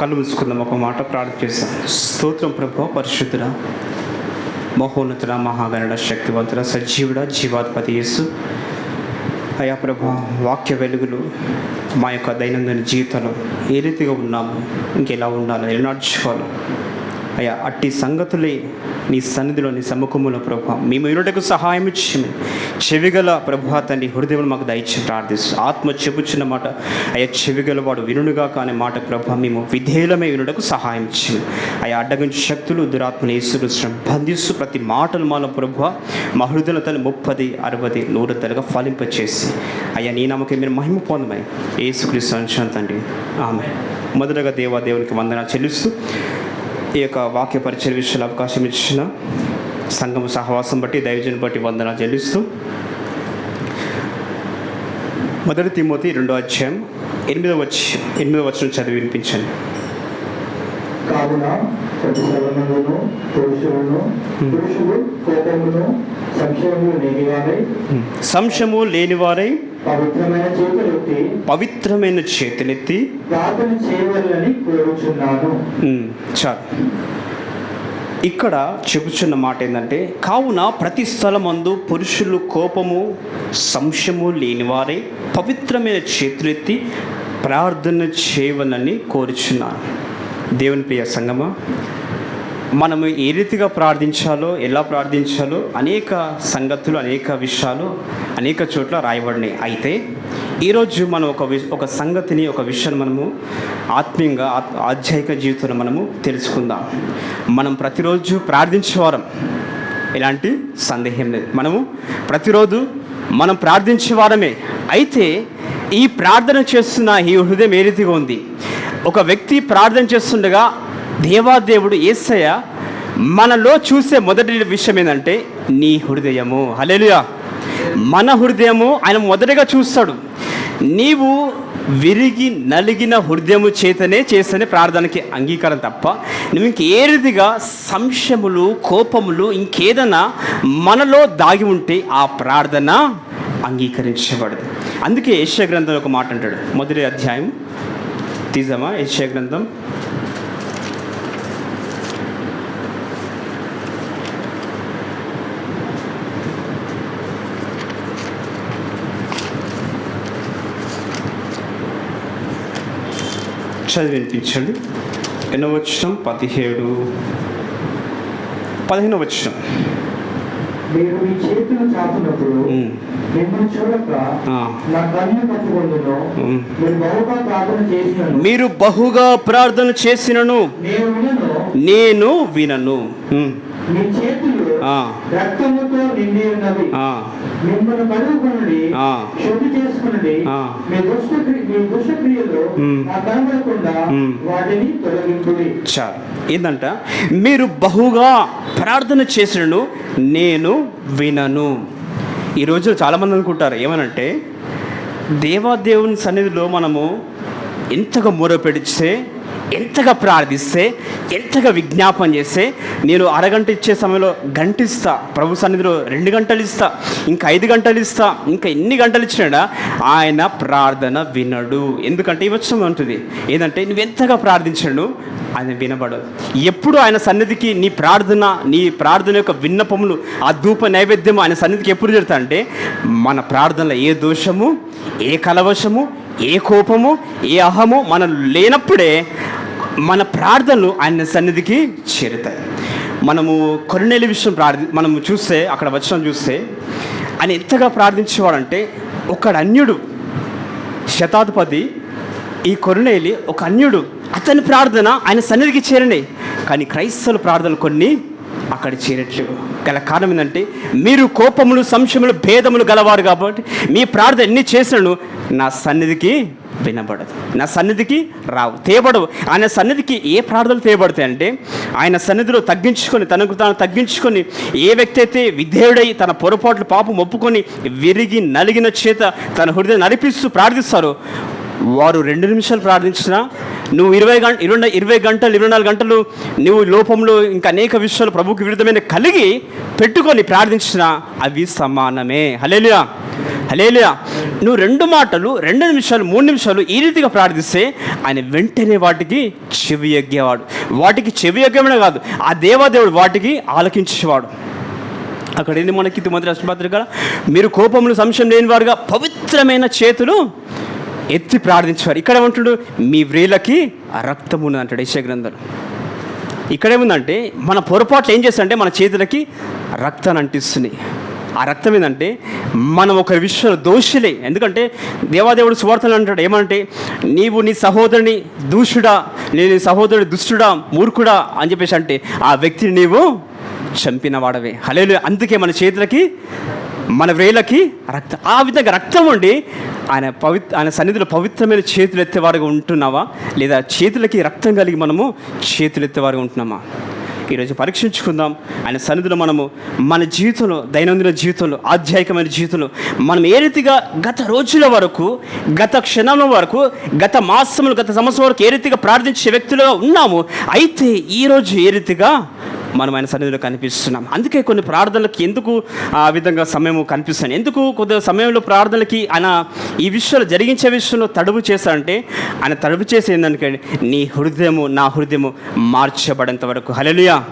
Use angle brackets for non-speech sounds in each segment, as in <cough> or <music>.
కళ్ళు మూసుకుందాం ఒక మాట ప్రార్థన చేస్తాం స్తోత్రం ప్రభు పరిశుద్ధుడ మహోన్నతుడ మహాగణుడ శక్తివంతుడ సజీవుడ జీవాధిపతి యేసు. అయా ప్రభా వాక్య వెలుగులు మా యొక్క దైనందిన జీవితంలో ఏ రీతిగా ఉన్నాము ఇంకెలా ఉండాలో ఎలా నడుచుకోవాలో అయ్యా అట్టి సంగతులే నీ సన్నిధిలో నీ సముఖములో ప్రభా. మేము ఇరుటకు సహాయం ఇచ్చి చెవిగల ప్రభా తండ్రి హృదయం మాకు దయచి ప్రార్థిస్తూ. ఆత్మ చెబుచున్న మాట అయ్యా చెవిగల వాడు వినుడుగా కాని మాట ప్రభా మేము విధేయులమే వినుటకు సహాయం ఇచ్చి అయ్యా అడ్డగించు శక్తులు దురాత్మని యేసుకృష్ణ బంధిస్తూ ప్రతి మాటలు మాల ప్రభు మా హృదయలో తను ముప్పది అరవది నూరు తలుగా ఫలింపచేసి. అయ్యా నీ నమ్మకం మీరు మహిమ పొందమని ఏసుక్రీస్తు అంశాన్ని తండ్రి. ఆమె మొదటగా దేవా దేవునికి వందన చెల్లిస్తూ ఈ యొక్క వాక్య పరిచయ విషయాలు అవకాశం ఇచ్చిన సంఘం సహవాసం బట్టి దైవజన్ బట్టి వందన చెల్లిస్తూ మొదటి తిమోతి రెండో అధ్యాయం ఎనిమిదో వచ్చి ఎనిమిదో వచ్చిన చదివి వినిపించండి. కావున ప్రతి సర్వములను పురుషులను పురుషులు కోపమును సంక్షేమము లేనివారై సంశము లేనివారై పవిత్రమైన చేతులెత్తి పవిత్రమైన చేతులెత్తి ప్రార్థన చేయవలని కోరుచున్నాను. ఉమ్, చాలు. ఇక్కడ చెబుతున్న మాట ఏంటంటే కావున ప్రతి స్థలమందు పురుషులు కోపము సంశయము లేనివారే పవిత్రమైన చేతులెత్తి ప్రార్థన చేయవలని కోరుచున్నాను. దేవుని ప్రియ సంగమా మనము ఏ రీతిగా ప్రార్థించాలో ఎలా ప్రార్థించాలో అనేక సంగతులు అనేక విషయాలు అనేక చోట్ల రాయబడినాయి. అయితే ఈరోజు మనం ఒక వి ఒక సంగతిని ఒక విషయాన్ని మనము ఆత్మీయంగా ఆత్- ఆధ్యాత్మిక జీవితంలో మనము తెలుసుకుందాం. మనం ప్రతిరోజు ప్రార్థించేవారం ఎలాంటి సందేహం లేదు. మనము ప్రతిరోజు మనం ప్రార్థించే వారమే. అయితే ఈ ప్రార్థన చేస్తున్న ఈ హృదయం ఏ రీతిగా ఉంది? ఒక వ్యక్తి ప్రార్థన చేస్తుండగా దేవాదేవుడు ఏసయ్య మనలో చూసే మొదటి విషయం ఏంటంటే నీ హృదయము. హలేలుయా మన హృదయము ఆయన మొదటిగా చూస్తాడు. నీవు విరిగి నలిగిన హృదయము చేతనే చేస్తేనే ప్రార్థనకి అంగీకారం తప్ప నువ్వు ఇంకే రీతిగా సంశయములు కోపములు ఇంకేదైనా మనలో దాగి ఉంటే ఆ ప్రార్థన అంగీకరించబడదు. అందుకే యశ్య గ్రంథం ఒక మాట అంటాడు. మొదటి అధ్యాయం తీజమా యశ్య గ్రంథం చదివి వినిపించండి ఎన్నో వచ్చిన పదిహేడు. పదిహేను వచ్చిన మీరు మీ చేతులు చాపినప్పుడు మిమ్మల్ని చూడక నా కన్ను పట్టుకుందును మీరు బహుగా ప్రార్థన చేసినను. మీరు బహుగా ప్రార్థన చేసినను. నేను వినను. మీ చేతులు రక్తముతో నిండి ఉన్నవి. మిమ్మల్ని కడుగుకున్నది ఆ. శుద్ధి చేసుకున్నది. మీ దుష్ట మీ దుష్ట కనబడకుండా. వాటిని చాలు ఏంటంట మీరు బహుగా ప్రార్థన చేసినను నేను వినను ఈరోజు చాలామంది అనుకుంటారు ఏమనంటే దేవాదేవుని సన్నిధిలో మనము ఎంతగా మొరపెడిస్తే ఎంతగా ప్రార్థిస్తే ఎంతగా విజ్ఞాపన చేస్తే నేను అరగంట ఇచ్చే సమయంలో గంట ఇస్తా ప్రభు సన్నిధిలో రెండు గంటలు ఇస్తా ఇంకా ఐదు గంటలు ఇస్తా ఇంకా ఎన్ని గంటలు ఇచ్చినాడా ఆయన ప్రార్థన వినడు. ఎందుకంటే ఈ ఉంటుంది ఏంటంటే నువ్వు ఎంతగా ప్రార్థించడు ఆయన వినబడు. ఎప్పుడు ఆయన సన్నిధికి నీ ప్రార్థన నీ ప్రార్థన యొక్క విన్నపములు ఆ ధూప నైవేద్యం ఆయన సన్నిధికి ఎప్పుడు జరుగుతా అంటే మన ప్రార్థనలో ఏ దోషము ఏ కలవశము ఏ కోపము ఏ అహము మనం లేనప్పుడే మన ప్రార్థనలు ఆయన సన్నిధికి చేరుతాయి. మనము కొరనేలి విషయం ప్రార్థి మనము చూస్తే అక్కడ వచ్చిన చూస్తే ఆయన ఎంతగా ప్రార్థించేవాడంటే ఒకడు అన్యుడు శతాధిపతి ఈ కొరునేలి ఒక అన్యుడు అతని ప్రార్థన ఆయన సన్నిధికి చేరనే. కానీ క్రైస్తవుల ప్రార్థనలు కొన్ని అక్కడ చేరట్లేవు. గల కారణం ఏంటంటే మీరు కోపములు సంశయములు భేదములు గలవారు కాబట్టి మీ ప్రార్థన ఎన్ని చేసినను నా సన్నిధికి వినబడదు. నా సన్నిధికి రావు తేబడవు. ఆయన సన్నిధికి ఏ ప్రార్థనలు తేబడతాయంటే ఆయన సన్నిధిలో తగ్గించుకొని తనకు తాను తగ్గించుకొని ఏ వ్యక్తి అయితే విధేయుడై తన పొరపాట్లు పాపం ఒప్పుకొని విరిగి నలిగిన చేత తన హృదయం నడిపిస్తూ ప్రార్థిస్తారో వారు రెండు నిమిషాలు ప్రార్థించినా నువ్వు ఇరవై గంట ఇరవై ఇరవై గంటలు ఇరవై నాలుగు గంటలు నువ్వు లోపంలో ఇంకా అనేక విషయాలు ప్రభుకి విరుద్ధమైన కలిగి పెట్టుకొని ప్రార్థించిన అవి సమానమే. హలేలియా హలేలియా నువ్వు రెండు మాటలు రెండు నిమిషాలు మూడు నిమిషాలు ఈ రీతిగా ప్రార్థిస్తే ఆయన వెంటనే వాటికి చెవి ఎగ్గేవాడు. వాటికి చెవి ఎగ్గమనే కాదు ఆ దేవాదేవుడు వాటికి ఆలకించేవాడు. అక్కడ ఏంది మనకి తిమ్మతి రాష్ట్రపత్రిక మీరు కోపములు సంశయం లేని వారుగా పవిత్రమైన చేతులు ఎత్తి ప్రార్థించేవారు. ఇక్కడ ఏమంటుడు? మీ వ్రేలకి రక్తం ఉన్నది అంటాడు యశ్య గ్రంథంలో. ఇక్కడ ఏముందంటే మన పొరపాట్లు ఏం చేస్తాడంటే మన చేతులకి రక్తాన్ని అంటిస్తుంది ఆ రక్తం ఏంటంటే మనం ఒక విషయంలో దోషులే. ఎందుకంటే దేవాదేవుడు సువార్తలు అంటాడు ఏమంటే నీవు నీ సహోదరుని దూషుడా నేను నీ సహోదరుడు దుష్టుడా మూర్ఖుడా అని చెప్పేసి అంటే ఆ వ్యక్తిని నీవు చంపిన వాడవే. హలేలు అందుకే మన చేతులకి మన వ్రేలకి రక్తం. ఆ విధంగా రక్తం ఉండి ఆయన పవిత్ర ఆయన సన్నిధిలో పవిత్రమైన చేతులు ఎత్తేవారుగా ఉంటున్నావా? లేదా చేతులకి రక్తం కలిగి మనము చేతులు ఎత్తేవారుగా ఉంటున్నామా? ఈరోజు పరీక్షించుకుందాం. ఆయన సన్నిధిలో మనము మన జీవితంలో దైనందిన జీవితంలో ఆధ్యాత్మికమైన జీవితంలో మనం ఏ రీతిగా గత రోజుల వరకు గత క్షణాల వరకు గత మాసములు గత సంవత్సరం వరకు ఏ రీతిగా ప్రార్థించే వ్యక్తులుగా ఉన్నాము అయితే ఈరోజు ఏ రీతిగా మనం ఆయన సన్నిధిలో కనిపిస్తున్నాం. అందుకే కొన్ని ప్రార్థనలకి ఎందుకు ఆ విధంగా సమయం కనిపిస్తాను ఎందుకు కొద్ది సమయంలో ప్రార్థనలకి ఆయన ఈ విషయాలు జరిగించే విషయంలో తడువు చేశారంటే ఆయన తడువు చేసి ఏంటంటే నీ హృదయము నా హృదయము మార్చబడేంత వరకు. హలేలుయా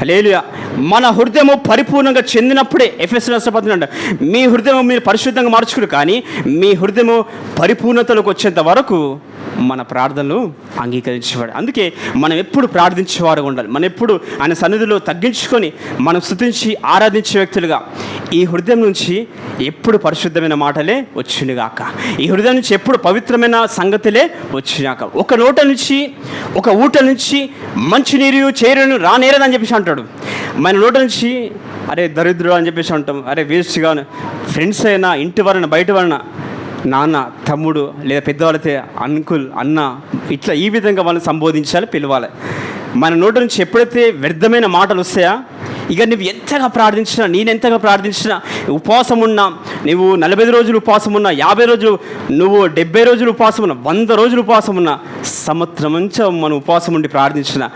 హలేలుయా మన హృదయము పరిపూర్ణంగా చెందినప్పుడే ఎఫ్ఎస్ రాష్ట్రపతి మీ హృదయం మీరు పరిశుద్ధంగా మార్చుకుడు కానీ మీ హృదయము పరిపూర్ణతలోకి వచ్చేంత వరకు మన ప్రార్థనలు అంగీకరించేవాడు. అందుకే మనం ఎప్పుడు ప్రార్థించేవారు ఉండాలి. మనం ఎప్పుడు ఆయన సన్నిధిలో తగ్గించుకొని మనం స్థుతించి ఆరాధించే వ్యక్తులుగా ఈ హృదయం నుంచి ఎప్పుడు పరిశుద్ధమైన మాటలే వచ్చినగాక. ఈ హృదయం నుంచి ఎప్పుడు పవిత్రమైన సంగతులే వచ్చినాక ఒక నోట నుంచి ఒక ఊట నుంచి మంచినీరు చేరును రానేరదని చెప్పేసి అంటాడు. మన నోట నుంచి అరే దరిద్రుడు అని చెప్పేసి అంటాం. అరే వేస్ట్గా ఫ్రెండ్స్ అయినా ఇంటి వలన బయట వలన నాన్న తమ్ముడు లేదా పెద్దవాళ్ళైతే అంకుల్ అన్న ఇట్లా ఈ విధంగా వాళ్ళని సంబోధించాలి పిలవాలి. మన నోటి నుంచి ఎప్పుడైతే వ్యర్థమైన మాటలు వస్తాయా ఇక నువ్వు ఎంతగా ప్రార్థించినా నేను ఎంతగా ప్రార్థించినా ఉపవాసం ఉన్నా నువ్వు నలభై రోజులు ఉపవాసం ఉన్నా యాభై రోజులు నువ్వు డెబ్బై రోజులు ఉపవాసం ఉన్నా వంద రోజులు ఉపవాసం ఉన్నా సంవత్సరం నుంచి మనం ఉపవాసం ఉండి ప్రార్థించిన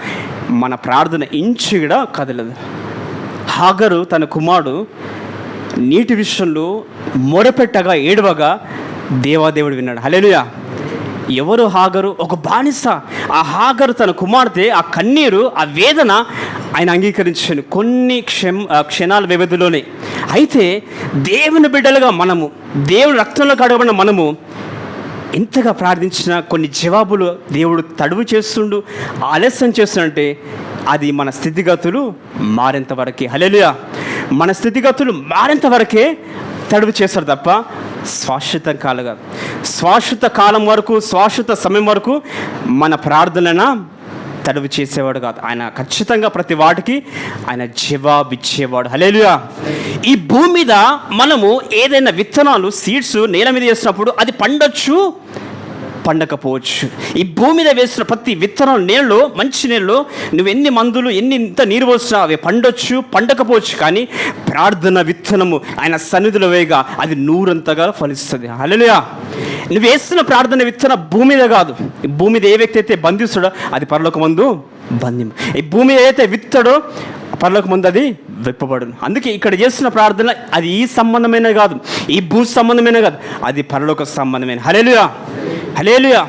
మన ప్రార్థన ఇంచు కూడా కదలదు. హాగరు తన కుమారుడు నీటి విషయంలో మొరపెట్టగా ఏడవగా దేవాదేవుడు విన్నాడు. హలేలుయా ఎవరు హాగరు? ఒక బానిస. ఆ హాగరు తన కుమార్తె ఆ కన్నీరు ఆ వేదన ఆయన అంగీకరించాను కొన్ని క్షమ క్షణాల వ్యవధిలోనే. అయితే దేవుని బిడ్డలుగా మనము దేవుని రక్తంలో కడగబడిన మనము ఎంతగా ప్రార్థించిన కొన్ని జవాబులు దేవుడు తడువు చేస్తుండు ఆలస్యం చేస్తుంటే అది మన స్థితిగతులు మారేంత వరకే. హలేలుయా మన స్థితిగతులు మారేంత వరకే తడువు చేస్తారు తప్ప శాశ్వత కాలం కాదు శాశ్వత కాలం వరకు శాశ్వత సమయం వరకు మన ప్రార్థన తడువు చేసేవాడు కాదు. ఆయన ఖచ్చితంగా ప్రతి వాటికి ఆయన జవాబిచ్చేవాడు. హలేలుయా ఈ భూమి మీద మనము ఏదైనా విత్తనాలు సీడ్స్ నేల మీద వేసినప్పుడు అది పండొచ్చు పండకపోవచ్చు. ఈ భూమి మీద వేసిన ప్రతి విత్తనం నీళ్ళు మంచి నీళ్ళు నువ్వు ఎన్ని మందులు ఎన్ని ఇంత నీరు పోసినా అవి పండొచ్చు పండకపోవచ్చు కానీ ప్రార్థన విత్తనము ఆయన సన్నిధిలో వేయగా అది నూరంతగా ఫలిస్తుంది. హల్లెలూయా. నువ్వు వేస్తున్న ప్రార్థన విత్తన భూమి మీద కాదు. ఈ భూమి మీద ఏ వ్యక్తి అయితే బంధిస్తాడో అది పరలోక బంధ్యం ఈ భూమి ఏదైతే విత్తాడో పరలోక ముందు అది విప్పబడును. అందుకే ఇక్కడ చేస్తున్న ప్రార్థన అది ఈ సంబంధమైన కాదు. ఈ భూ సంబంధమైన కాదు. అది పరలోక సంబంధమైన. హలేలుయా హలేలుయా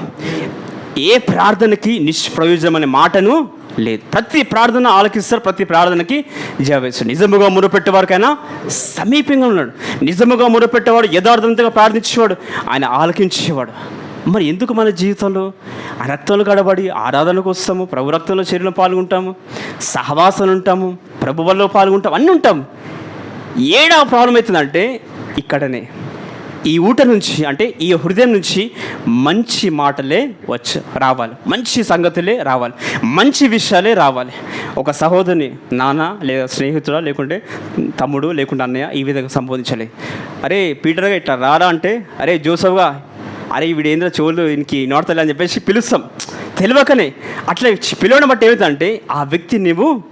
ఏ ప్రార్థనకి నిష్ప్రయోజనం అనే మాటను లేదు. ప్రతి ప్రార్థన ఆలకిస్తారు ప్రతి ప్రార్థనకి జవాబిస్తారు నిజముగా మురపెట్టేవారికైనా సమీపంగా ఉన్నాడు. నిజముగా మురపెట్టేవాడు యథార్థంతగా ప్రార్థించేవాడు ఆయన ఆలకించేవాడు. మరి ఎందుకు మన జీవితంలో ఆ గడబడి ఆరాధనకు వస్తాము ప్రభు రక్తంలో శరీరంలో పాల్గొంటాము సహవాసాలు ఉంటాము ప్రభు వల్ల పాల్గొంటాం అన్నీ ఉంటాం. ఏడా ప్రాబ్లం అవుతుందంటే ఇక్కడనే. ఈ ఊట నుంచి అంటే ఈ హృదయం నుంచి మంచి మాటలే వచ్చ రావాలి. మంచి సంగతులే రావాలి. మంచి విషయాలే రావాలి. ఒక సహోదరుని నాన్న లేదా స్నేహితుడా లేకుంటే తమ్ముడు లేకుంటే అన్నయ్య ఈ విధంగా సంబోధించాలి. అరే పీటర్గా ఇట్లా రారా అంటే అరే జోసఫ్గా అరే వీడు ఏంద్ర చోళ్ళు ఈయనకి నోడతలే అని చెప్పేసి పిలుస్తాం. తెలియకనే అట్లా పిలవడం బట్టి ఏమిటంటే ఆ వ్యక్తి నువ్వు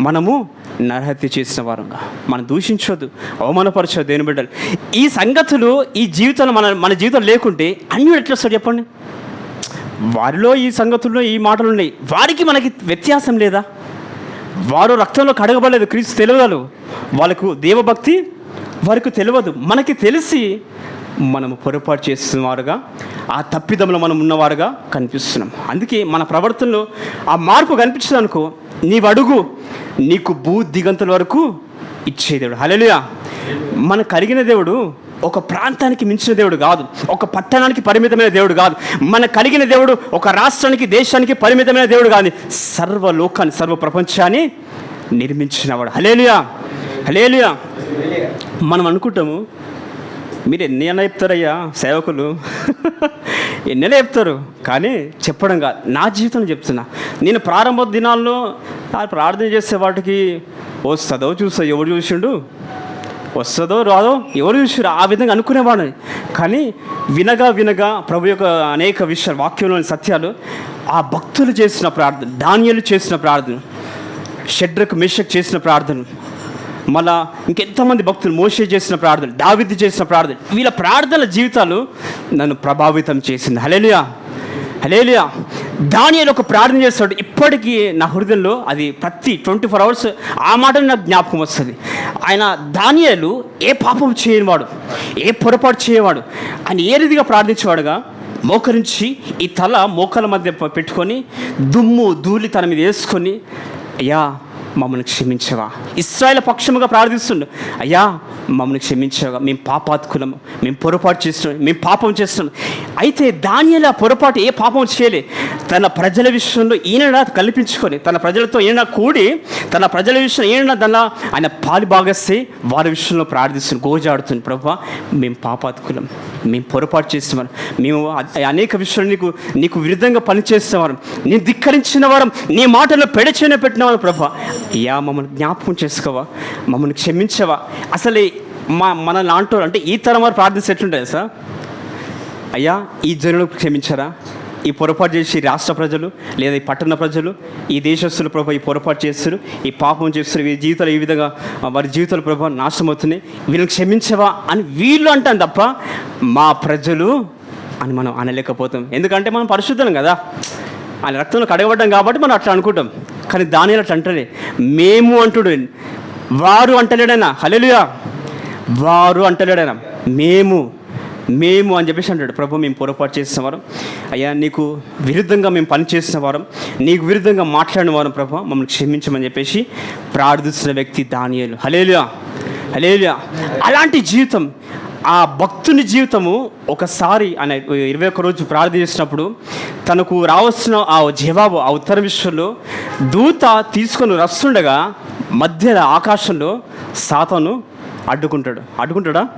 మనము నరహత్య చేసిన వారంగా. మనం దూషించొద్దు అవమానపరచొద్దు దేని బిడ్డలు. ఈ సంగతులు ఈ జీవితంలో మన మన జీవితం లేకుంటే అన్నీ ఎట్లా వస్తాడు చెప్పండి? వారిలో ఈ సంగతుల్లో ఈ మాటలు ఉన్నాయి. వారికి మనకి వ్యత్యాసం లేదా? వారు రక్తంలో కడగబడలేదు క్రీస్తు తెలియదు వాళ్ళకు దేవభక్తి వారికి తెలియదు మనకి తెలిసి మనము పొరపాటు చేస్తున్నవారుగా ఆ తప్పిదములో మనం ఉన్నవారుగా కనిపిస్తున్నాం. అందుకే మన ప్రవర్తనలో ఆ మార్పు కనిపించదనుకో నీవు అడుగు నీకు భూ దిగంతుల వరకు ఇచ్చే దేవుడు. హల్లెలూయా. మన కలిగిన దేవుడు ఒక ప్రాంతానికి మించిన దేవుడు కాదు. ఒక పట్టణానికి పరిమితమైన దేవుడు కాదు. మన కలిగిన దేవుడు ఒక రాష్ట్రానికి దేశానికి పరిమితమైన దేవుడు కాదు. సర్వ లోకాన్ని సర్వ ప్రపంచాన్ని నిర్మించినవాడు. హలేలుయా హలేలుయా మనం అనుకుంటాము మీరు ఎన్ని అన్న చెప్తారయ్యా? సేవకులు. ఎన్నెలా చెప్తారు? కానీ చెప్పడం కాదు. నా జీవితం చెప్తున్నా. నేను ప్రారంభ దినాల్లో ప్రార్థన చేసే వాటికి వస్తుందో చూస్తా. ఎవడు చూసిండు? వస్తుందో రాదో ఎవరు చూసారు ఆ విధంగా అనుకునేవాడు కానీ వినగా వినగా ప్రభు యొక్క అనేక విషయాలు వాక్యంలోని సత్యాలు ఆ భక్తులు చేసిన ప్రార్థన ధాన్యాలు చేసిన ప్రార్థన షడ్రకు మిషక్ చేసిన ప్రార్థన మళ్ళా ఇంకెంతమంది భక్తులు మోసే చేసిన ప్రార్థన దావిద్ది చేసిన ప్రార్థన వీళ్ళ ప్రార్థనల జీవితాలు నన్ను ప్రభావితం చేసింది. హలేలుయా హలేలుయా దానియలు ఒక ప్రార్థన చేస్తాడు. ఇప్పటికీ నా హృదయంలో అది ప్రతి ట్వంటీ ఫోర్ అవర్స్ ఆ మాట నాకు జ్ఞాపకం వస్తుంది. ఆయన దానియలు ఏ పాపం చేయనివాడు ఏ పొరపాటు చేయవాడు ఆయన ఏ రీతిగా ప్రార్థించేవాడుగా మోకరించి ఈ తల మోకల మధ్య పెట్టుకొని దుమ్ము ధూళి తన మీద వేసుకొని అయ్యా మమ్మల్ని క్షమించవా? ఇస్రాయల పక్షముగా ప్రార్థిస్తుండు. అయ్యా మమ్మల్ని క్షమించవా? మేము పాపాత్కులము. మేము పొరపాటు చేస్తున్నాం. మేము పాపం చేస్తున్నాం. అయితే దానిలా పొరపాటు ఏ పాపం చేయలే. తన ప్రజల విషయంలో ఈయన కల్పించుకొని తన ప్రజలతో ఈయన కూడి తన ప్రజల విషయంలో ఈయన దాని ఆయన పాలు బాగస్తే వారి విషయంలో ప్రార్థిస్తుంది గోజాడుతుంది ప్రభా మేము పాపాత్కులం. మేము పొరపాటు చేసేవారు మేము అనేక విషయాలు నీకు నీకు విరుద్ధంగా పనిచేసేవారు నేను ధిక్కరించిన వారం. నీ మాటలో పెడచేన పెట్టినవారు ప్రభా. అయ్యా మమ్మల్ని జ్ఞాపకం చేసుకోవా? మమ్మల్ని క్షమించవా? అసలే మా మన లాంటి అంటే ఈ తరం వారు ప్రార్థిస్తే ఎట్లుంటుంది సార్ అయ్యా ఈ జనులకు క్షమించారా? ఈ పొరపాటు చేసి రాష్ట్ర ప్రజలు లేదా ఈ పట్టణ ప్రజలు ఈ దేశస్తులు ప్రభావ ఈ పొరపాటు చేస్తారు ఈ పాపం చేస్తారు వీరి జీవితాలు ఈ విధంగా వారి జీవితాలు ప్రభావం నాశనం అవుతున్నాయి వీళ్ళని క్షమించవా అని వీళ్ళు అంటాం తప్ప మా ప్రజలు అని మనం అనలేకపోతాం. ఎందుకంటే మనం పరిశుద్ధం కదా. ఆయన రక్తంలో కడగబడ్డాం కాబట్టి మనం అట్లా అనుకుంటాం. కానీ దాని అట్లా అంటలే. మేము అంటుడు వారు అంటలేడైనా. హలేలుయా వారు అంటలేడైనా. మేము మేము అని చెప్పేసి అంటాడు. ప్రభు మేము పొరపాటు చేసిన వారం. అయ్యా నీకు విరుద్ధంగా మేము పని చేసిన వారం. నీకు విరుద్ధంగా మాట్లాడిన వారం ప్రభు మమ్మల్ని క్షమించమని చెప్పేసి ప్రార్థిస్తున్న వ్యక్తి దానియలు. హలేలుయా హలేలుయా అలాంటి జీవితం ఆ భక్తుని జీవితము ఒకసారి అనే ఇరవై ఒక్క రోజు ప్రార్థన చేసినప్పుడు తనకు రావాల్సిన ఆ జవాబు ఆ ఉత్తర విషయంలో దూత తీసుకొని వస్తుండగా మధ్యలో ఆకాశంలో సాతను అడ్డుకుంటాడు. అడ్డుకుంటాడా?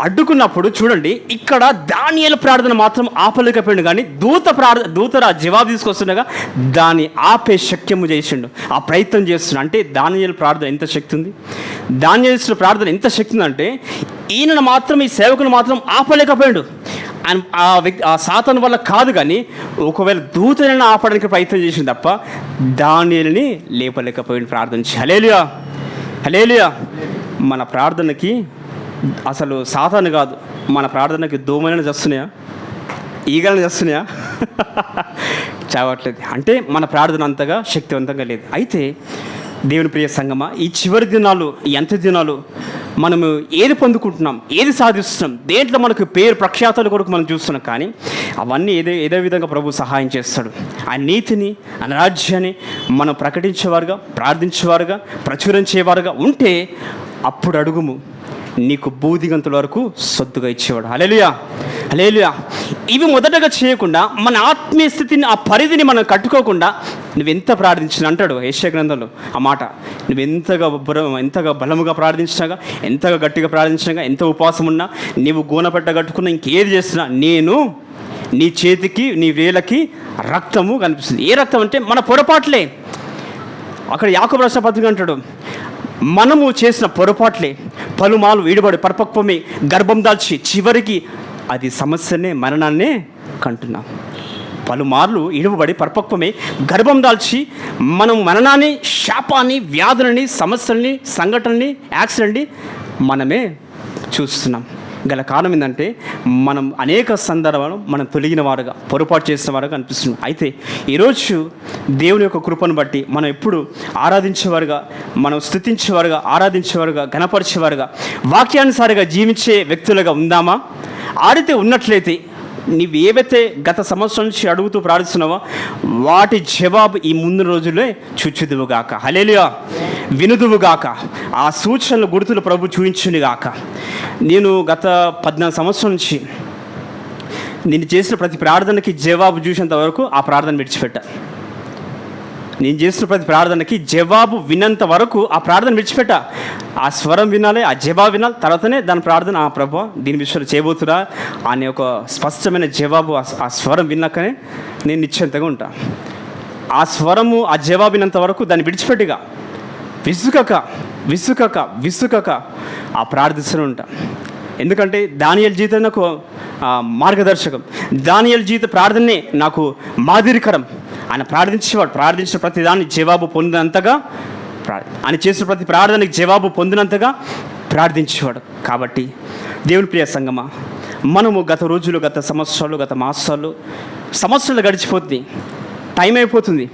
అడ్డుకున్నప్పుడు చూడండి ఇక్కడ దానియల ప్రార్థన మాత్రం ఆపలేకపోయాడు కానీ దూత ప్రార్థ దూతరా జవాబు తీసుకొస్తుండగా దాన్ని ఆపే శక్యము చేసిండు. ఆ ప్రయత్నం చేస్తున్నాడు అంటే దానియల ప్రార్థన ఎంత శక్తి ఉంది? దానియల ప్రార్థన ఎంత శక్తి ఉందంటే ఈయనను మాత్రం ఈ సేవకును మాత్రం ఆపలేకపోయాడు. అండ్ ఆ వ్యక్తి ఆ సాతన్ వల్ల కాదు కానీ ఒకవేళ దూతనైనా ఆపడానికి ప్రయత్నం చేసింది తప్ప దానియల్ని లేపలేకపోయింది చేయాలి హలేలుయా హలేలుయా మన ప్రార్థనకి అసలు సాతాను కాదు. మన ప్రార్థనకి దోమలను చేస్తున్నాయా? ఈగలను చేస్తున్నాయా? <laughs> చావట్లేదు. అంటే మన ప్రార్థన అంతగా శక్తివంతంగా లేదు. అయితే దేవుని ప్రియ సంగమా ఈ చివరి దినాలు ఈ అంత్య దినాలు మనము ఏది పొందుకుంటున్నాం ఏది సాధిస్తున్నాం దేంట్లో మనకు పేరు ప్రఖ్యాతలు కొరకు మనం చూస్తున్నాం కానీ అవన్నీ ఏదే ఏదో విధంగా ప్రభు సహాయం చేస్తాడు. ఆ నీతిని ఆ రాజ్యాన్ని మనం ప్రకటించేవారుగా ప్రార్థించేవారుగా ప్రచురించేవారుగా ఉంటే అప్పుడు అడుగుము నీకు బూదిగంతుల వరకు సొద్దుగా ఇచ్చేవాడు. అలేలుయా అలేలుయా ఇవి మొదటగా చేయకుండా మన ఆత్మీయ స్థితిని ఆ పరిధిని మనం కట్టుకోకుండా నువ్వెంత ప్రార్థించిన అంటాడు ఏషియా గ్రంథంలో ఆ మాట. నువ్వు ఎంతగా బుర ఎంతగా బలముగా ప్రార్థించినాగా ఎంతగా గట్టిగా ప్రార్థించినాగా ఎంత ఉపవాసం ఉన్నా నీవు గోనపెట్ట కట్టుకున్నా ఇంకేది చేసినా నేను నీ చేతికి నీ వేలకి రక్తము కనిపిస్తుంది. ఏ రక్తం అంటే మన పొరపాట్లే. అక్కడ యాకబ రాష్ట్ర పత్రిక అంటాడు మనము చేసిన పొరపాట్లే పలుమాలు వీడబడి పరపక్వమే గర్భం దాల్చి చివరికి అది సమస్యనే మరణాన్నే కంటున్నాం. పలుమార్లు ఇడువబడి పరపక్వమే గర్భం దాల్చి మనం మరణాన్ని శాపాన్ని వ్యాధులని సమస్యల్ని సంఘటనని యాక్సిడెంట్ని మనమే చూస్తున్నాం. గల కారణం ఏంటంటే మనం అనేక సందర్భాలు మనం తొలగిన వారుగా పొరపాటు చేసిన వారుగా అనిపిస్తుంది. అయితే ఈరోజు దేవుని యొక్క కృపను బట్టి మనం ఎప్పుడు ఆరాధించేవారుగా మనం స్థుతించేవారుగా ఆరాధించేవారుగా గణపరిచేవారుగా వాక్యానుసారిగా జీవించే వ్యక్తులుగా ఉందామా? ఆడితే ఉన్నట్లయితే నీవేవైతే గత సంవత్సరం నుంచి అడుగుతూ ప్రార్థిస్తున్నావో వాటి జవాబు ఈ ముందు రోజులే చూచుదువుగాక. హలేలుయా వినుదువుగాక. ఆ సూచనలు గుర్తులు ప్రభు చూపించునిగాక నేను గత పద్నాలుగు సంవత్సరం నుంచి నేను చేసిన ప్రతి ప్రార్థనకి జవాబు చూసేంత వరకు ఆ ప్రార్థన విడిచిపెట్టాను నేను చేసిన ప్రతి ప్రార్థనకి జవాబు విన్నంత వరకు ఆ ప్రార్థన విడిచిపెట్ట. ఆ స్వరం వినాలి ఆ జవాబు వినాలి తర్వాతనే దాని ప్రార్థన ఆ ప్రభు దీని విషయంలో చేయబోతురా అనే ఒక స్పష్టమైన జవాబు ఆ- స్వరం విన్నాకనే నేను నిశ్చింతగా ఉంటా. ఆ స్వరము ఆ జవాబు విన్నంత వరకు దాన్ని విడిచిపెట్టిగా. విసుకక విసుకక విసుకక ఆ ప్రార్థిస్తూనే ఉంటా. ఎందుకంటే దానియల్ జీవితం నాకు మార్గదర్శకం. దానియల్ జీవిత ప్రార్థనే నాకు మాదిరికరం. ఆయన ప్రార్థించేవాడు ప్రార్థించిన ప్రతిదాన్ని జవాబు పొందినంతగా ఆయన చేసిన ప్రతి ప్రార్థనకి జవాబు పొందినంతగా ప్రార్థించేవాడు. కాబట్టి దేవుని ప్రియ సంగమా మనము గత రోజులు గత సంవత్సరాలు గత మాసాలు సంవత్సరాలు గడిచిపోతుంది. టైం అయిపోతుంది.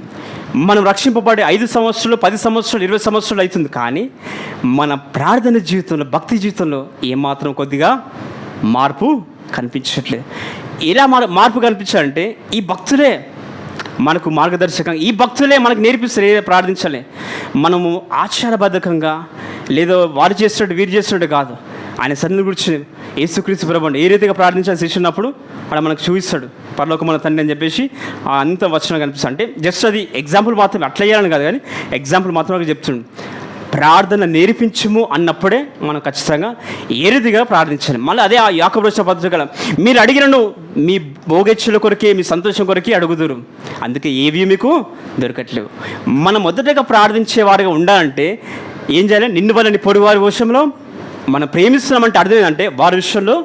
మనం రక్షింపబడే ఐదు సంవత్సరాలు పది సంవత్సరాలు ఇరవై సంవత్సరాలు అవుతుంది. కానీ మన ప్రార్థన జీవితంలో భక్తి జీవితంలో ఏమాత్రం కొద్దిగా మార్పు కనిపించట్లేదు. ఎలా మార్పు కనిపించాలంటే ఈ భక్తులే మనకు మార్గదర్శకం ఈ భక్తులే మనకు నేర్పిస్తారు ఏదో ప్రార్థించాలి. మనము ఆచారబద్ధకంగా లేదో వారు చేస్తున్నట్టు వీరు చేస్తున్నట్టు కాదు. ఆయన సన్నిధి గురించి యేసుక్రీస్తు ప్రభు ఏ రీతిగా ప్రార్థించాలని శిష్యున్నప్పుడు అక్కడ మనకు చూపిస్తాడు. పరలోక మన తండ్రి అని చెప్పేసి అంత వచనం కనిపిస్తుంది. అంటే జస్ట్ అది ఎగ్జాంపుల్ మాత్రమే అట్లా చేయాలని కాదు కానీ ఎగ్జాంపుల్ మాత్రమే చెప్తుండు. ప్రార్థన నేర్పించము అన్నప్పుడే మనం ఖచ్చితంగా ఏ రీతిగా ప్రార్థించాలి. మళ్ళీ అదే ఆ యాకబు పద్ధతి కదా మీరు అడిగినను మీ భోగేచ్చుల కొరకే మీ సంతోషం కొరకే అడుగుదురు. అందుకే ఏవి మీకు దొరకట్లేవు. మనం మొదటగా ప్రార్థించేవారుగా ఉండాలంటే ఏం చేయాలి? నిన్ను వలని పొడివారి విషయంలో మనం ప్రేమిస్తున్నామంటే అర్థం ఏంటంటే వారి విషయంలో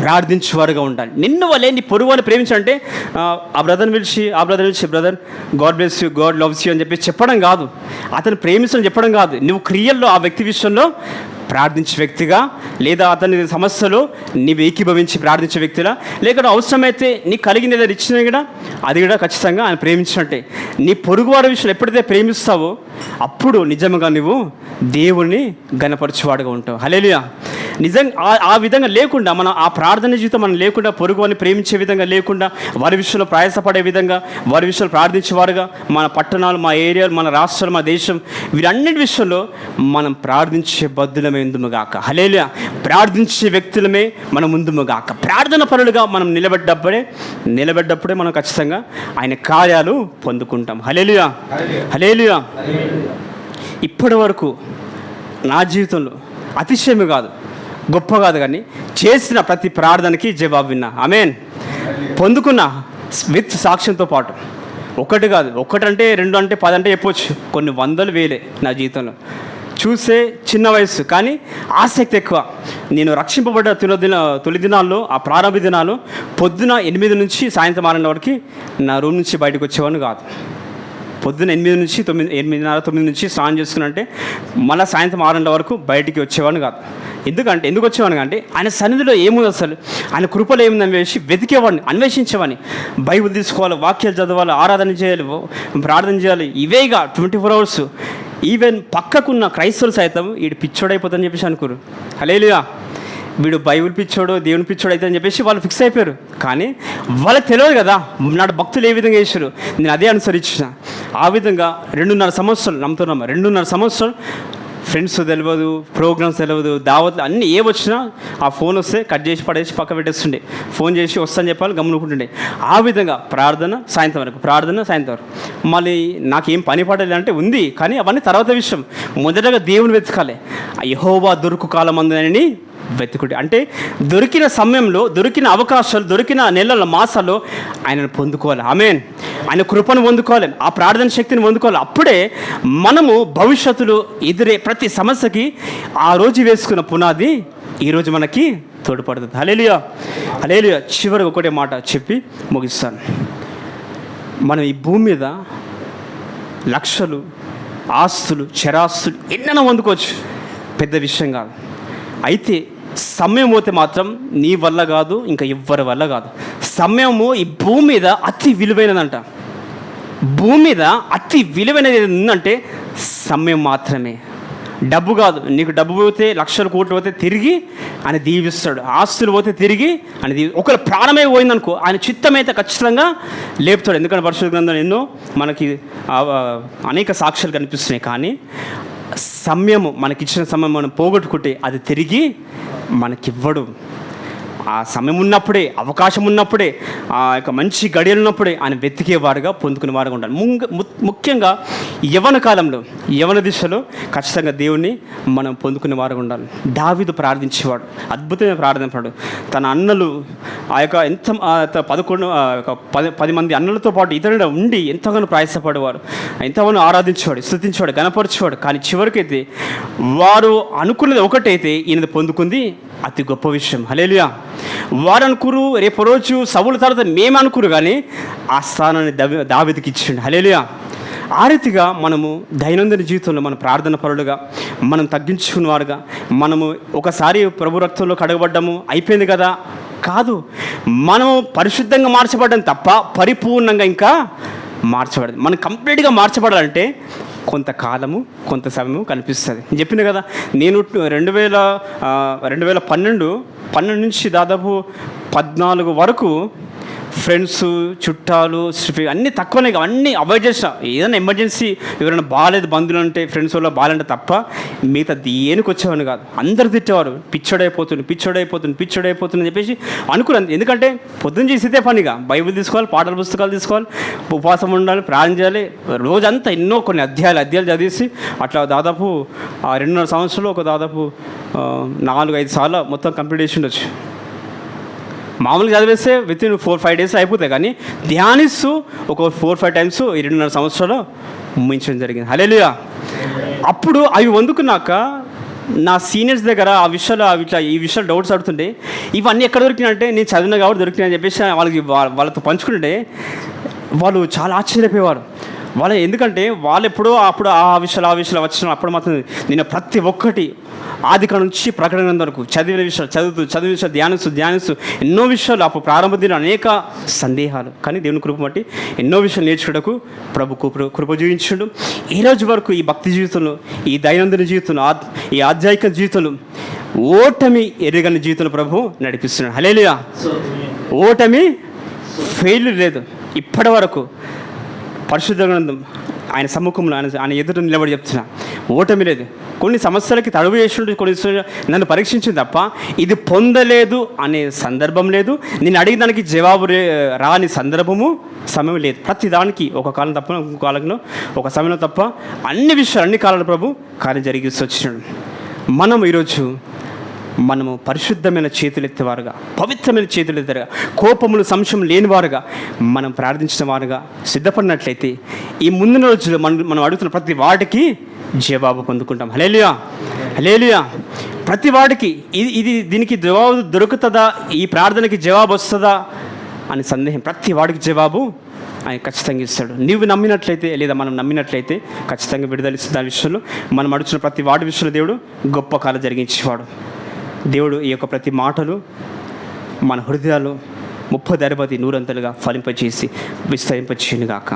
ప్రార్థించేవారుగా ఉండాలి నిన్ను వల్లే నీ పొరుగు అని ప్రేమించాలంటే ఆ, బ్రదర్ని పిలిచి ఆ బ్రదర్ పిలిచి brother God bless you God loves you అని చెప్పి చెప్పడం కాదు. అతను ప్రేమించని చెప్పడం కాదు. నువ్వు క్రియల్లో ఆ వ్యక్తి విషయంలో ప్రార్థించే వ్యక్తిగా లేదా అతని సమస్యలో నీవు ఏకీభవించి ప్రార్థించే వ్యక్తిలా లేకపోతే అవసరమైతే నీ కలిగిన ఏదైనా ఇచ్చినా కూడా అది కూడా ఖచ్చితంగా ఆయన ప్రేమించినట్టే. నీ పొరుగువాడి విషయంలో ఎప్పుడైతే ప్రేమిస్తావో అప్పుడు నిజంగా నువ్వు దేవుణ్ణి గనపరచువాడుగా ఉంటావు. హలేలియా నిజంగా ఆ- విధంగా లేకుండా మన ఆ ప్రార్థన జీవితం మనం లేకుండా పొరుగు వారిని ప్రేమించే విధంగా లేకుండా వారి విషయంలో ప్రయాసపడే విధంగా వారి విషయంలో ప్రార్థించేవారుగా మన పట్టణాలు మా ఏరియాలు మన రాష్ట్రాలు మా దేశం వీరన్నిటి విషయంలో మనం ప్రార్థించే బద్దులమే ఉందుముగాక హలేలుయా ప్రార్థించే వ్యక్తులమే మనం ముందుముగాక ప్రార్థన పరులుగా మనం నిలబడ్డప్పుడే నిలబడ్డప్పుడే మనం ఖచ్చితంగా ఆయన కార్యాలు పొందుకుంటాం. హలేలుయా హలేలుయా ఇప్పటి వరకు నా జీవితంలో అతిశయము కాదు. గొప్ప కాదు కానీ చేసిన ప్రతి ప్రార్థనకి జవాబు విన్నా. ఆమెన్. పొందుకున్న విత్ సాక్ష్యంతో పాటు ఒకటి కాదు ఒకటంటే రెండు అంటే పది అంటే చెప్పొచ్చు. కొన్ని వందలు వేలే నా జీవితంలో. చూసే చిన్న వయసు కానీ ఆసక్తి ఎక్కువ. నేను రక్షింపబడ్డ తొలి తొలి దినాల్లో ఆ ప్రారంభ దినాలు పొద్దున ఎనిమిది నుంచి సాయంత్రం ఆరు వరకు నా రూమ్ నుంచి బయటకు వచ్చేవాడిని కాదు. పొద్దున్న ఎనిమిది నుంచి తొమ్మిది ఎనిమిదిన్నర తొమ్మిది నుంచి స్నానం చేసుకున్నంటే మళ్ళీ సాయంత్రం ఆరు వరకు బయటికి వచ్చేవాడిని కాదు. ఎందుకంటే ఎందుకు వచ్చేవాడిని అంటే ఆయన సన్నిధిలో ఏముంది అసలు? ఆయన కృపలో ఏముంది అనేసి వెతికేవాడిని అన్వేషించేవాడిని. బైబిల్ తీసుకోవాలి వాక్యాలు చదవాలి ఆరాధన చేయాలి ప్రార్థన చేయాలి ఇవేగా ట్వంటీ ఫోర్ అవర్స్. ఈవెన్ పక్కకున్న క్రైస్తవులు సైతం వీడు పిచ్చోడైపోతుందని చెప్పేసి అనుకోరు. హలేలుగా వీడు బైబిల్ పిచ్చోడు దేవుని పిచ్చోడు అయితే అని చెప్పేసి వాళ్ళు ఫిక్స్ అయిపోయారు. కానీ వాళ్ళకి తెలియదు కదా నాడు భక్తులు ఏ విధంగా చేశారు? నేను అదే అనుసరించిన. ఆ విధంగా రెండున్నర సంవత్సరాలు నమ్ముతున్నాము రెండున్నర సంవత్సరాలు ఫ్రెండ్స్ తెలియదు ప్రోగ్రామ్స్ తెలియదు దావత్లు అన్నీ ఏ వచ్చినా ఆ ఫోన్ వస్తే కట్ చేసి పడేసి పక్క పెట్టేస్తుండే. ఫోన్ చేసి వస్తాను చెప్పాలి గమనుకుంటుండే ఆ విధంగా ప్రార్థన సాయంత్రం వరకు ప్రార్థన సాయంత్రం వరకు. మళ్ళీ నాకేం పని పడలేదు అంటే ఉంది కానీ అవన్నీ తర్వాత విషయం. మొదటగా దేవుని వెతకాలి. ఆ దొరుకు కాలం అందని వెతుకుడి అంటే దొరికిన సమయంలో దొరికిన అవకాశాలు దొరికిన నెలల మాసాల్లో ఆయనను పొందుకోవాలి. ఆమెన్. ఆయన కృపను పొందుకోవాలి. ఆ ప్రార్థన శక్తిని పొందుకోవాలి. అప్పుడే మనము భవిష్యత్తులో ఎదురే ప్రతి సమస్యకి ఆ రోజు వేసుకున్న పునాది ఈరోజు మనకి తోడ్పడుతుంది. హలేలుయా హలేలుయా చివరి ఒకటే మాట చెప్పి ముగిస్తాను. మనం ఈ భూమి మీద లక్షలు ఆస్తులు చరాస్తులు ఎన్నైనా పొందుకోవచ్చు. పెద్ద విషయం కాదు. అయితే సమయం పోతే మాత్రం నీ వల్ల కాదు ఇంకా ఎవ్వరి వల్ల కాదు. సమయము ఈ భూమి మీద అతి విలువైనదంట. భూమి మీద అతి విలువైనది ఏంటంటే ఉందంటే సమయం మాత్రమే. డబ్బు కాదు నీకు డబ్బు పోతే లక్షల కోట్లు పోతే తిరిగి ఆయన దీవిస్తాడు. ఆస్తులు పోతే తిరిగి ఆయన దీవి ఒకరు ప్రాణమే పోయిందనుకో ఆయన చిత్తమైతే ఖచ్చితంగా లేపుతాడు. ఎందుకంటే పరిశుద్ధ గ్రంథం ఎన్నో మనకి అనేక సాక్ష్యాలు కనిపిస్తున్నాయి. కానీ సమయము మనకిచ్చిన సమయం మనం పోగొట్టుకుంటే అది తిరిగి మనకివ్వడు. ఆ సమయం ఉన్నప్పుడే అవకాశం ఉన్నప్పుడే ఆ యొక్క మంచి గడియలు ఉన్నప్పుడే ఆయన వెతికేవారుగా పొందుకునేవారుగా ఉండాలి. ముంగ- ము- ముఖ్యంగా యవన కాలంలో యవన దిశలో ఖచ్చితంగా దేవుణ్ణి మనం పొందుకునేవారుగా ఉండాలి. దావిదు ప్రార్థించేవాడు అద్భుతమైన ప్రార్థించాడు తన అన్నలు ఆ యొక్క ఎంత పదకొండు పది పది మంది అన్నలతో పాటు ఇతరుడు ఉండి ఎంతగానో ప్రయాసపడేవారు ఎంతగానో ఆరాధించేవాడు స్థుతించేవాడు గనపరిచేవాడు కానీ చివరికైతే వారు అనుకున్నది ఒకటైతే ఈయన పొందుకుంది అతి గొప్ప విషయం. హలేలుయా వారు అనుకురు రేపు రోజు సవుల తర్వాత మేము అనుకురు కానీ ఆ స్థానాన్ని దవి దావిదికి ఇచ్చిండు. హలేలుయా ఆ రీతిగా మనము దైనందిన జీవితంలో మన ప్రార్థన పరులుగా మనం తగ్గించుకున్నవారుగా మనము ఒకసారి ప్రభు రక్తంలో కడగబడ్డము అయిపోయింది కదా? కాదు మనము పరిశుద్ధంగా మార్చబడ్డం తప్ప పరిపూర్ణంగా ఇంకా మార్చబడదు. మనం కంప్లీట్గా మార్చబడాలంటే కొంతకాలము కొంత సమయము కనిపిస్తుంది. చెప్పింది చెప్పిన కదా నేను రెండు వేల రెండు వేల పన్నెండు పన్నెండు నుంచి దాదాపు పద్నాలుగు వరకు ఫ్రెండ్స్ చుట్టాలు అన్నీ తక్కువనే కావు, అన్నీ అవాయిడ్ చేసిన ఏదైనా ఎమర్జెన్సీ ఎవరైనా బాగాలేదు బంధువులు అంటే ఫ్రెండ్స్ వల్ల బాగాలంటే తప్ప మిగతా దేనికి వచ్చేవాడిని కాదు. అందరు తిట్టేవారు. పిచ్చడైపోతుంది పిచ్చడైపోతుంది పిచ్చడైపోతుంది అని చెప్పేసి అనుకున్నాను. ఎందుకంటే పొద్దున్న చేసేదే పనిగా. బైబిల్ తీసుకోవాలి పాటల పుస్తకాలు తీసుకోవాలి ఉపవాసం ఉండాలి ప్రార్థన చేయాలి. రోజంతా ఎన్నో కొన్ని అధ్యాయాలు అధ్యాయాలు చదివేసి అట్లా దాదాపు ఆ రెండున్నర సంవత్సరంలో ఒక దాదాపు నాలుగు ఐదు సార్లు మొత్తం కంప్లీట్ చేసి ఉండొచ్చు. మామూలుగా చదివేస్తే within four five days అయిపోతాయి. కానీ ధ్యానిస్తూ ఒక ఫోర్ ఫైవ్ టైమ్స్ ఈ రెండున్నర సంవత్సరాలు ముగించడం జరిగింది. హలేలుయా అప్పుడు అవి వందుకున్నాక నా సీనియర్స్ దగ్గర ఆ విషయాలు ఇట్లా ఈ విషయాలు డౌట్స్ అడుగుతుండే ఇవన్నీ ఎక్కడ దొరికినాయంటే నేను చదివిన కాబట్టి దొరికినాయని చెప్పేసి వాళ్ళకి వాళ్ళతో పంచుకుంటే వాళ్ళు చాలా ఆశ్చర్యపోయేవారు. వాళ్ళు ఎందుకంటే వాళ్ళు ఎప్పుడో అప్పుడు ఆ విషయాలు ఆ విషయాలు వచ్చిన అప్పుడు మాత్రం నేను ప్రతి ఒక్కటి ఆది కాడ నుంచి ప్రకటన వరకు చదివిన విషయాలు చదువుతూ చదివిన విషయాలు ధ్యానిస్తూ ధ్యానిస్తూ ఎన్నో విషయాలు అప్పుడు ప్రారంభ దిన అనేక సందేహాలు. కానీ దేవుని కృప బట్టి ఎన్నో విషయాలు నేర్చుకోవడానికి ప్రభు కృప కృప జీవించడం ఈ రోజు వరకు ఈ భక్తి జీవితంలో ఈ దైనందిన జీవితంలో ఈ ఆధ్యాత్మిక జీవితంలో ఓటమి ఎరగని జీవితంలో ప్రభు నడిపిస్తున్నాడు. హలేలుయా ఓటమి ఫెయిల్ లేదు. ఇప్పటి వరకు పరిశుద్ధ గ్రంథం ఆయన సమ్ముఖంలో ఆయన ఆయన ఎదుట నిలబడి చెప్తున్నా. ఓటమి లేదు. కొన్ని సమస్యలకి తడువు చేసి కొన్ని నన్ను పరీక్షించింది తప్ప ఇది పొందలేదు అనే సందర్భం లేదు. నేను అడిగిన దానికి జవాబు రాని సందర్భము సమయం లేదు. ప్రతి దానికి ఒక కాలం తప్ప ఇంకో కాలంలో ఒక సమయంలో తప్ప అన్ని విషయాలు అన్ని కాలాల ప్రభు కార్యం జరిగిస్తూ వచ్చినాడు మనం ఈరోజు మనము పరిశుద్ధమైన చేతులెత్తేవారుగా పవిత్రమైన చేతులెత్తారుగా కోపములు సంశయం లేనివారుగా మనం ప్రార్థించిన వారుగా సిద్ధపడినట్లయితే ఈ ముందున రోజుల్లో మనం మనం అడుగుతున్న ప్రతి వాటికి జవాబు పొందుకుంటాం. హలేలుయా హలేలుయా ప్రతి వాటికి ఇది ఇది దీనికి జవాబు దొరుకుతుందా? ఈ ప్రార్థనకి జవాబు వస్తుందా? అని సందేహం ప్రతి వాడికి జవాబు ఆయన ఖచ్చితంగా ఇస్తాడు. నీవు నమ్మినట్లయితే లేదా మనం నమ్మినట్లయితే ఖచ్చితంగా విడుదల ఇస్తుంది ఆ విషయంలో. మనం అడుగుతున్న ప్రతి వాడి విషయంలో దేవుడు గొప్ప కాలం జరిగించేవాడు. దేవుడు ఈ యొక్క ప్రతి మాటలు మన హృదయాలు ముప్ప దరపతి నూరంతలుగా ఫలింపచేసి విస్తరింపచేయనుగాక.